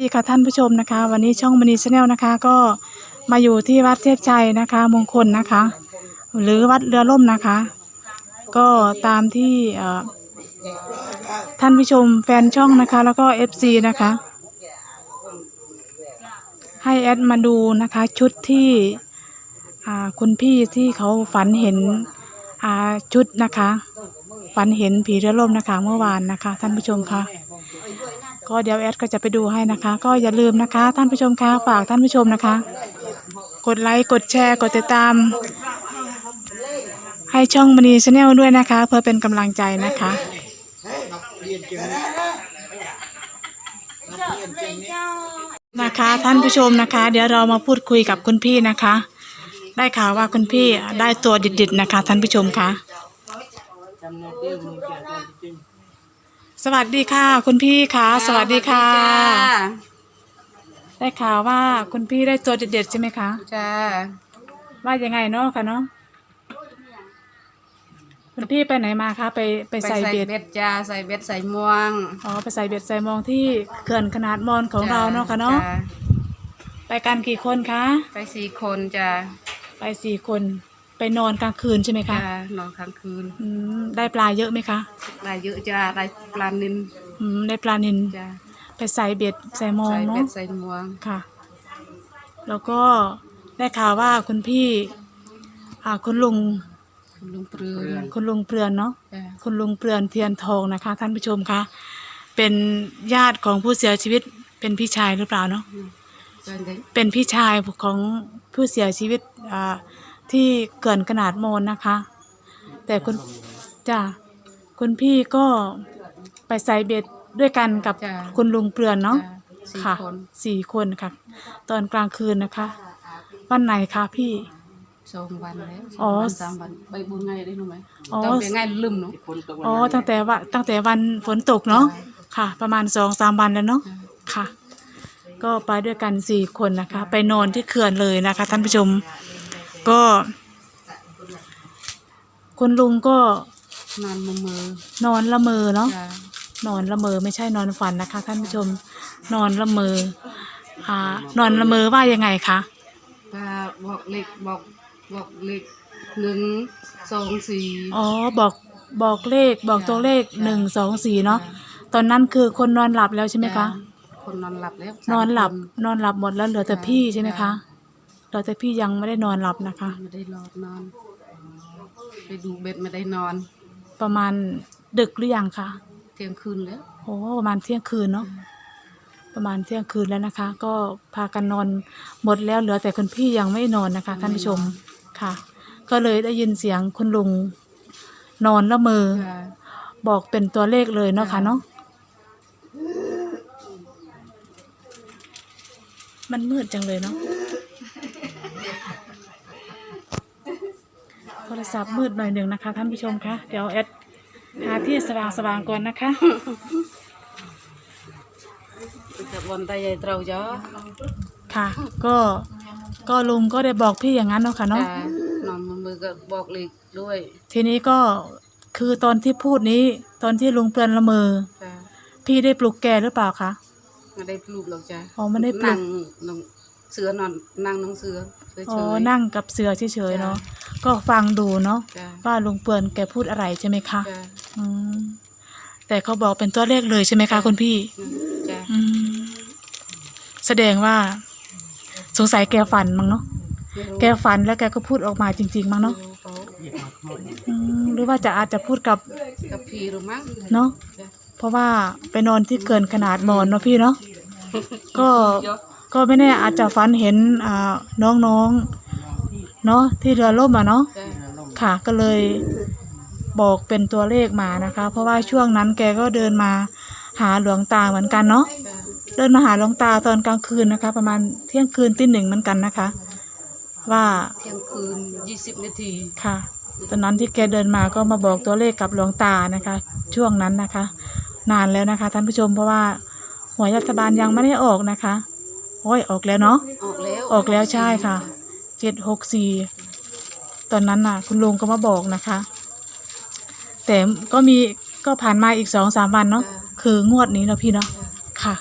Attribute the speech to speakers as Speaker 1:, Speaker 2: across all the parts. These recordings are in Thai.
Speaker 1: ดีค่ะท่านผู้ชมนะคะ วันนี้ช่องมณีชาแนลนะคะ ก็มาอยู่ที่วัดเทพชัยนะคะ มงคลนะคะ หรือวัดเรือล่มนะคะ ก็ตามที่ท่านผู้ชมแฟนช่องนะคะ แล้วก็เอฟซีนะคะ ให้แอดมาดูนะคะ ชุดที่คุณพี่ที่เขาฝันเห็นชุดนะคะ ฝันเห็นผีเรือล่มนะคะ เมื่อวานนะคะ ท่านผู้ชมคะ ก็เดี๋ยวแอดก็จะไปดูให้นะคะ ก็อย่าลืมนะคะ ท่านผู้ชมคะฝากท่านผู้ชมนะคะ กดไลค์กดแชร์กดติดตาม ให้ช่องมณีชาแนลด้วยนะคะ เพื่อเป็นกำลังใจนะคะ นะคะท่านผู้ชมนะคะ เดี๋ยวเรามาพูดคุยกับคุณพี่นะคะ ได้ข่าวว่าคุณพี่ได้ตัวดิดๆนะคะ ท่านผู้ชมคะ สวัสดีค่ะ คุณพี่ค่ะ สวัสดีค่ะ ได้ข่าวว่าคุณพี่ได้ตัวเด็ดๆใช่ไหมคะ
Speaker 2: จ้า
Speaker 1: ว่ายังไงเนาะค่ะเนาะคุณพี่ไปไหนมาคะไปไป
Speaker 2: ไป
Speaker 1: ใส่
Speaker 2: ใส่
Speaker 1: เบ็ด
Speaker 2: เบ็ดจ้าใส่เบ็ดใส่ม่วง
Speaker 1: อ๋อไปใส่เบ็ดใส่มองที่เขื่อนขนาดมอนของ
Speaker 2: จ้
Speaker 1: เราเนาะค่ะเนาะ
Speaker 2: จ้
Speaker 1: ไปกันกี่คนคะ
Speaker 2: ไปสี่คนจ้า
Speaker 1: ไปสี่คนไป นอนกลางคืนใช่ไหมคะ
Speaker 2: จ้านอนค้างคืน
Speaker 1: อืมได้ปลาเยอะไหมคะ
Speaker 2: ได้เยอะจ้าได้ปลานิน
Speaker 1: อืมได้ปลานิน
Speaker 2: จ้า
Speaker 1: ไปใส่เบ็ดใส่มอง
Speaker 2: ใส่
Speaker 1: เนาะ
Speaker 2: เบ็ดใส่ม่วง
Speaker 1: ค่ะ แล้วก็ได้ข่าวว่าคุณพี่อ่าคุณลุง
Speaker 2: คุณลุงปรือ
Speaker 1: คุณลุงเปลือนเนาะ
Speaker 2: จ้า
Speaker 1: คุณลุงเปลือนเทียนทองนะคะ ท่านผู้ชมคะเป็นญาติของผู้เสียชีวิตเป็นพี่ชายหรือเปล่าเนาะ
Speaker 2: จ้าเด็ก
Speaker 1: เป็นพี่ชายของผู้เสียชีวิตอ่า ที่เกินขนาดโมนนะคะ แต่คุณจ้าคุณพี่ก็ไปใส่เบ็ดด้วยกันกับ
Speaker 2: จ้า
Speaker 1: คุณลุงเปลือนเนาะ
Speaker 2: จ้สี่
Speaker 1: ค่ะ
Speaker 2: คน
Speaker 1: สี่คนค่ะ ตอนกลางคืนนะคะ วันไหนคะพี่
Speaker 2: สองวันแล้ว
Speaker 1: อ๋อ
Speaker 2: สงวันสามวันไปบุญไงได้รู้ไหม
Speaker 1: อ๋อ
Speaker 2: ต้องไปไงลืมเนาะ
Speaker 1: อ๋อตั้งแต่ว่าตั้งแต่วันฝนตกเนาะค่ะ ประมาณสองสามวันแล้วเนาะ
Speaker 2: จ้า
Speaker 1: ค่ะ ก็ไปด้วยกันสี่คนนะคะ ไปนอนที่เขื่อนเลยนะคะท่านผู้ชม ก็ คุณลุงก็
Speaker 2: นอนมือมือ น
Speaker 1: อนละเมอเนาะ
Speaker 2: จ้าน
Speaker 1: อนละเมอไม่ใช่นอนฝันนะคะ ท่านผู้ชมนอนละเมออ่านอนละเมอว่ายังไงคะ
Speaker 2: ป้าบอกเลขบอกบอกเลขหนึ่งสองสี่
Speaker 1: อ๋อบอกบอกเลขบอกตัวเลข
Speaker 2: จ้ะ
Speaker 1: หนึ่งสองสี่เนาะตอนนั้นคือคนนอนหลับแล้วใช่ไหมคะ
Speaker 2: คนนอนหลับแล้ว
Speaker 1: นอนหลับ
Speaker 2: สาม
Speaker 1: นอนหลับหมดแล้วเหลือแต่
Speaker 2: จ้ะ
Speaker 1: พี่ใช่ไหม
Speaker 2: จ้ะ
Speaker 1: คะ เหลือแต่พี่ยังไม่ได้นอนหลับนะคะ
Speaker 2: ไม่ได้หลอดนอน ไปดูเบ็ดไม่ได้นอน
Speaker 1: ประมาณดึกหรือยังคะ
Speaker 2: เที่ยงคืนแล้ว
Speaker 1: โอ้ประมาณเที่ยงคืนเนาะประมาณเที่ยงคืนแล้วนะคะ ก็พากันนอนหมดแล้วเหลือแต่คุณพี่ยังไม่นอนนะคะ ท่านผู้ชมค่ะ ก็เลยได้ยินเสียงคุณลุงนอนละเมอ
Speaker 2: จ้ะ
Speaker 1: บอกเป็นตัวเลขเลยเนาะค่ะ
Speaker 2: จ้ะ
Speaker 1: เนาะมันมืดจังเลยเนาะ โทรศัพท์มืดหน่อยหนึ่งนะคะท่านผู้ชมคะเดี๋ยวแอดหาที่สว่างสว่างๆก่อนนะคะ
Speaker 2: จะบนตายายเตราจ้ะ
Speaker 1: ค่ะ ก็ก็ลุงก็ได้บอกพี่อย่างนั้นเนาะค่ะเนาะ
Speaker 2: จ้ะนอนมือมือก็บอกเลขด้วย
Speaker 1: ทีนี้ก็คือตอนที่พูดนี้ ตอนที่ลุงเปลือนละเมอ
Speaker 2: จ้ะ
Speaker 1: พี่ได้ปลุกแกหรือเปล่าคะ
Speaker 2: ไม่ได้ปลูกหรอกจ้ะ
Speaker 1: อ๋อไม่ได้ปลูก
Speaker 2: นั่งนองเสื อนอนนั่งนองเสือเฉย
Speaker 1: อ๋อ
Speaker 2: ๆ
Speaker 1: นั่งกับเสือเฉยๆ
Speaker 2: จ้ะ
Speaker 1: เนาะก็ฟังดูเนาะ
Speaker 2: จ้ะ
Speaker 1: ว่าลุงเปลือนแกพูดอะไรใช่ไหมคะ
Speaker 2: จ้ะ
Speaker 1: อืมแต่เขาบอกเป็นตัวเลขเลยใช่ไหมคะคุณพี่
Speaker 2: จ้ะ
Speaker 1: อืมแสดงว่า สงสัยแกฝันมั้งเนาะ
Speaker 2: ไม่รู้
Speaker 1: แกฝันแล้วแกก็พูดออกมาจริง ๆมั้งเนาะ
Speaker 2: ไม่รู้เขา
Speaker 1: อืมหรือว่าจะอาจจะพูดกับ
Speaker 2: กับพี่หรือมั้ง
Speaker 1: เนาะ
Speaker 2: จ้ะ
Speaker 1: เพราะว่าไปนอนที่เกินขนาดหมอนเนาะพี่เนาะก็ ก็ไม่แน่อาจจะฝันเห็นอ่าน้องๆเนาะที่เรือล่มอะเนาะ
Speaker 2: จ้ะ
Speaker 1: ค่ะก็เลยบอกเป็นตัวเลขมานะคะ เพราะว่าช่วงนั้นแกก็เดินมาหาหลวงตาเหมือนกันเนาะ
Speaker 2: จ้ะ
Speaker 1: เดินมาหาหลวงตาตอนกลางคืนนะคะ ประมาณเที่ยงคืนตีหนึ่งเหมือนกันนะคะ ว่า
Speaker 2: เที่ยงคืนยี่สิบนาที
Speaker 1: ค่ะตอนนั้นที่แกเดินมาก็มาบอกตัวเลขกับหลวงตานะคะ ช่วงนั้นนะคะ นานแล้วนะคะท่านผู้ชมเพราะว่าหวยรัฐบาลยังไม่ได้ออกนะคะ โอ้ยออกแล้วเนาะ
Speaker 2: ออกแล้ว
Speaker 1: ออกแล้วใช่ค่ะเจ็ดหกสี่ตอนนั้นน่ะ คุณลุงก็มาบอกนะคะ แต่ก็มีก็ผ่านมาอีกสองสามวันเนาะคืองวดนี้เนาะพี่เนาะ
Speaker 2: จ้ะ
Speaker 1: ค่ะ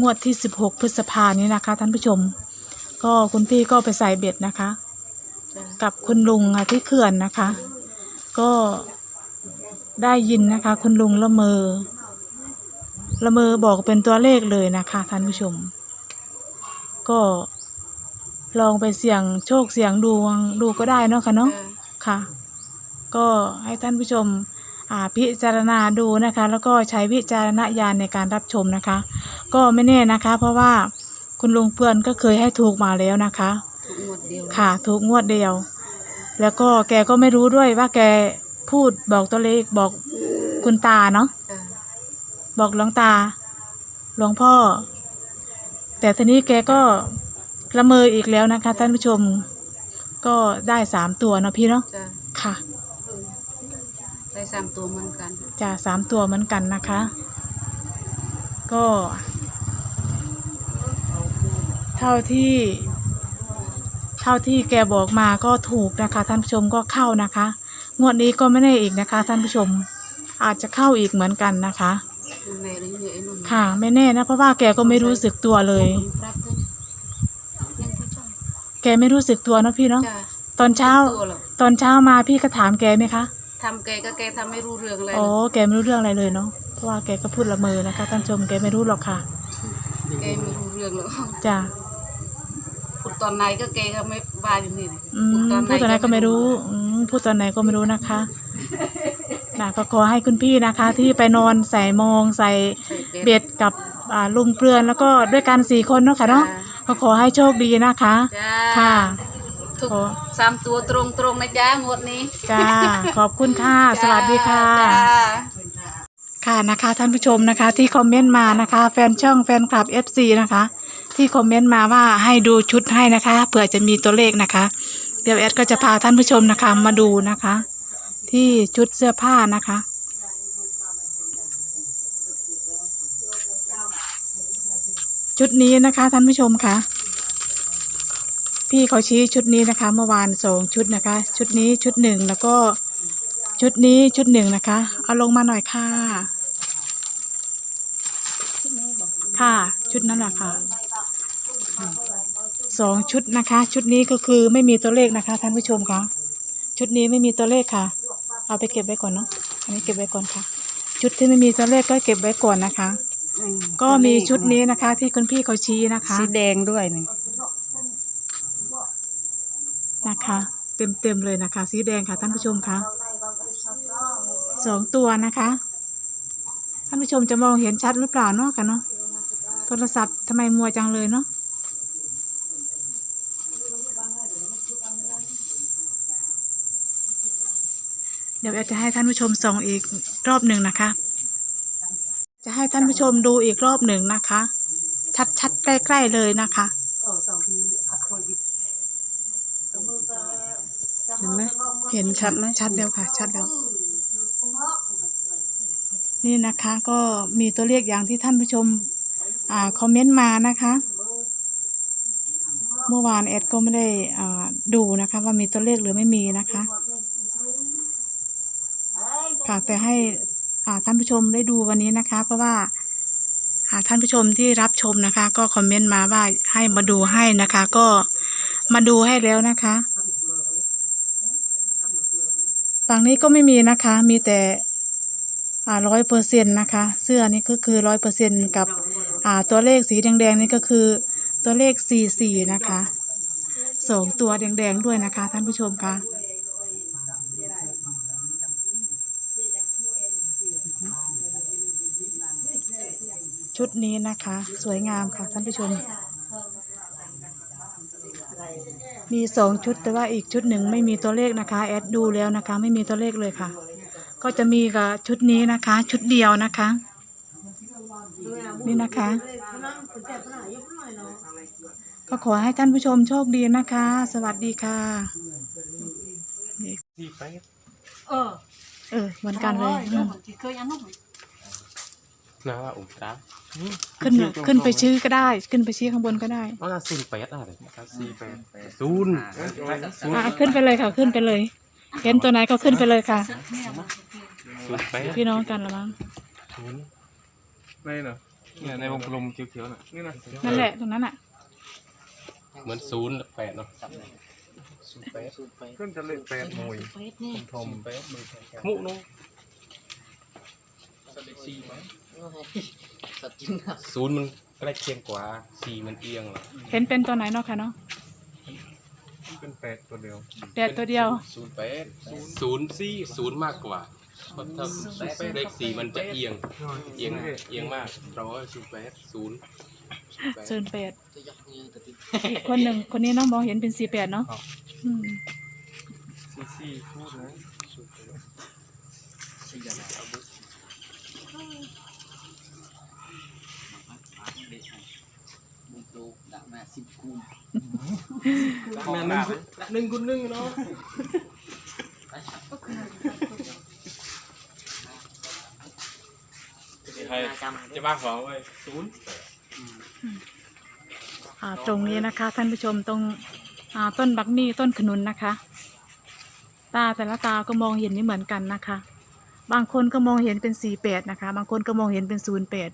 Speaker 1: งวดที่16พฤษภานี้นะคะ ท่านผู้ชม ก็คุณพี่ก็ไปใส่เบ็ดนะคะ
Speaker 2: จ้ะ
Speaker 1: กับคุณลุงอะที่เขื่อนนะคะ ก็ได้ยินนะคะ คุณลุงละเมอละเมอบอกเป็นตัวเลขเลยนะคะท่านผู้ชม ก็ลองไปเสี่ยงโชคเสี่ยงดวงดูก็ได้เนาะค่ะเนาะ
Speaker 2: จ้ะ
Speaker 1: ค่ะ ก็ให้ท่านผู้ชมอ่าพิจารณาดูนะคะ แล้วก็ใช้วิจารณญาณในการรับชมนะคะ ก็ไม่แน่นะคะ เพราะว่าคุณลุงเพื่อนก็เคยให้ถูกมาแล้วนะคะ
Speaker 2: ถูกหมดเดียว
Speaker 1: ค่ะถูกงวดเดียว แล้วก็แกก็ไม่รู้ด้วยว่าแกพูดบอกตัวเลขบอกคุณตาเนาะ
Speaker 2: จ้ะ
Speaker 1: บอกหลวงตา หลวงพ่อ แต่ทีนี้แกก็ละเมออีกแล้วนะคะ ท่านผู้ชมก็ได้สามตัวเนาะพี่เนาะ
Speaker 2: จ้ะ
Speaker 1: ค่ะ
Speaker 2: ได้สามตัวเหมือนกัน
Speaker 1: จะสามตัวเหมือนกันนะคะ ก็ เท่าที่ เท่าที่แกบอกมาก็ถูกนะคะ ท่านผู้ชมก็เข้านะคะ งวดนี้ก็ไม่แน่อีกนะคะ ท่านผู้ชมอาจจะเข้าอีกเหมือนกันนะคะ
Speaker 2: ในเรื่องไอ้นุ่น
Speaker 1: ค่ะไม่แน่นะเพราะว่าแกก็ไม่รู้สึกตัวเลย
Speaker 2: ครับเนี่ยยังผู้ชาย
Speaker 1: แกไม่รู้สึกตัวเนาะพี่เนาะ
Speaker 2: จ้ะ
Speaker 1: ตอนเช้า
Speaker 2: ตัวหรอก
Speaker 1: ตอนเช้ามาพี่ก็ถามแกไหมคะ
Speaker 2: ทำแกก็แกทำไม่รู้เรื่องอะไร
Speaker 1: อ๋อแกไม่รู้เรื่องอะไรเลยเนาะเพราะว่าแกก็พูดละเมอนะคะท่านผู้ชมแกไม่รู้หรอกค่ะ
Speaker 2: แกไม่รู้เรื่องหรอก
Speaker 1: จ้ะ
Speaker 2: พูดตอนไหนก็แกก็ไม่ว่าอยู่นี่
Speaker 1: อืมพูดตอนไหนก็ไม่รู้อืมพูดตอนไหนก็ไม่รู้นะคะนะก็ขอให้คุณพี่นะคะ ที่ไปนอนใส่มองใส่
Speaker 2: ใส่แก
Speaker 1: เบ็ดกับอ่าลุงเปลือนแล้วก็ด้วยกันสี่คนเนาะค่ะเนาะก็ขอให้โชคดีนะคะ
Speaker 2: จ้า
Speaker 1: ค่ะ
Speaker 2: ถูก
Speaker 1: ขอ
Speaker 2: สามตัวตรงตรงๆนะจ้างวดนี้
Speaker 1: จ้าขอบคุณค่ะ สวัสดีค่ะ
Speaker 2: จ้า
Speaker 1: ค่ะนะคะท่านผู้ชมนะคะที่คอมเมนต์มานะคะ แฟนช่องแฟนคลับ FC นะคะ ที่คอมเมนต์มาว่าให้ดูชุดให้นะคะเผื่อจะมีตัวเลขนะคะ เดี๋ยวแอดก็จะพาท่านผู้ชมนะคะมาดูนะคะ ที่ชุดเสื้อผ้านะคะ ชุดนี้นะคะท่านผู้ชมคะพี่เขาชี้ชุดนี้นะคะ เมื่อวานสองชุดนะคะ ชุดนี้ชุดหนึ่งแล้วก็ชุดนี้ชุดหนึ่งนะคะ เอาลงมาหน่อยค่ะ ค่ะชุดนั้นแหละค่ะสองชุดนะคะ ชุดนี้ก็คือไม่มีตัวเลขนะคะท่านผู้ชมคะชุดนี้ไม่มีตัวเลขค่ะ เอาไปเก็บไว้ก่อนเนาะอันนี้เก็บไว้ก่อนค่ะ ชุดที่ไม่มีตัวเลขก็เก็บไว้ก่อนนะคะ ก็มีชุดนี้นะคะ ที่คุณพี่เขาชี้นะคะ
Speaker 3: สีแดงด้วยนี่
Speaker 1: นะคะ เต็มเต็มๆเลยนะคะ สีแดงค่ะท่านผู้ชมคะสองตัวนะคะ ท่านผู้ชมจะมองเห็นชัดหรือเปล่าเนาะกันเนาะโทรศัพท์ทำไมมัวจังเลยเนาะเดี๋ยวแอดจะให้ท่านผู้ชมส่องอีกรอบหนึ่งนะคะ จะให้ท่านผู้ชมดูอีกรอบหนึ่งนะคะ ชัดๆใกล้ๆเลยนะคะ
Speaker 3: เห็นไหม
Speaker 1: เห็น
Speaker 3: ชัดไหม
Speaker 1: ชัดแล้วค่ะ ชัดแล้วนี่นะคะก็มีตัวเลขอย่างที่ท่านผู้ชมอ่าคอมเมนต์มานะคะ เมื่อวานแอดก็ไม่ได้อ่าดูนะคะ ว่ามีตัวเลขหรือไม่มีนะคะค่ะแต่ให้ ท่านผู้ชมได้ดูวันนี้นะคะ เพราะว่าท่านผู้ชมที่รับชมนะคะ ก็คอมเมนต์มาว่าให้มาดูให้นะคะ ก็มาดูให้แล้วนะคะฝั่งนี้ก็ไม่มีนะคะ มีแต่ร้อยเปอร์เซ็นต์นะคะ เสื้อนี่ก็คือร้อยเปอร์เซ็นกับตัวเลขสีแดงๆนี่ก็คือตัวเลขสี่สี่นะคะสองตัวแดงๆด้วยนะคะ ท่านผู้ชมคะ ชุดนี้นะคะ สวยงามค่ะท่านผู้ชม มีสองชุดแต่ว่าอีกชุดหนึ่งไม่มีตัวเลขนะคะ แอดดูแล้วนะคะ ไม่มีตัวเลขเลยค่ะ ก็จะมีกับชุดนี้นะคะ ชุดเดียวนะคะ นี่นะคะ ก็ขอให้ท่านผู้ชมโชคดีนะคะ สวัสดีค่ะ
Speaker 4: สี่แปด
Speaker 2: เออ
Speaker 1: เออเหมือนกันเลยอืม
Speaker 2: ที่เคยอันนู้น
Speaker 4: นะว่าอุ้มตา
Speaker 1: ขึ้นขึ้นไปชื่อก็ได้ ขึ้นไปชี้ข้างบนก็ได้
Speaker 4: เอาละสี่แปดอะไรสี่แปดศูนย์ศูน
Speaker 1: อะ
Speaker 4: ย์
Speaker 1: ขึ้นไปเลยค่ะขึ้นไปเลย เห็นตัวไหนก็ขึ้นไปเลยค่ะ
Speaker 4: ศูนย์แปด
Speaker 1: พี่น้องกันละมั้ง
Speaker 4: ศูนย์
Speaker 5: ไม่เนาะ
Speaker 4: เนี่ยในวงกลมเขียวๆน่ะนี่นะ
Speaker 1: นั่นแหละตรงนั้นอะ
Speaker 3: เหมือนศูนย์แปดเนาะ
Speaker 4: ขึ้นจะเลขแปดหน่วยทมแปดมือ
Speaker 3: มุเนาะ ศูนย์มันใกล้เคียงกว่าสี่มันเอียงเหรอ
Speaker 1: เห็นเป็นตัวไหนเนาะค่ะเนาะ
Speaker 4: เป็นแปดตัวเดียว
Speaker 1: แปดตัวเดียว
Speaker 3: ศูนย์แปดศูนย์สี่ศูนย์มากกว่าเพราะถ้าเลขสี่มันจะเอียง เอียงเอียงมากเราก็ศูนย์แปดศูนย์
Speaker 1: ศูนย์แปดอีกคนหนึ่งคนนี้น้องมองเห็นเป็นสี่แปดเนาะอืม
Speaker 4: สี่สี่พูดนะ
Speaker 3: แม่หนึ่งหนึ่งคุณหนึ่งเนาะจะบ้าของไว้ศูนย์
Speaker 1: อ่าตรงนี้นะคะ ท่านผู้ชมตรงอ่าต้นบักมี่ต้นขนุนนะคะ ตาแต่ละตาก็มองเห็นไม่เหมือนกันนะคะ บางคนก็มองเห็นเป็นสี่แปดนะคะ บางคนก็มองเห็นเป็นศูนย์แปด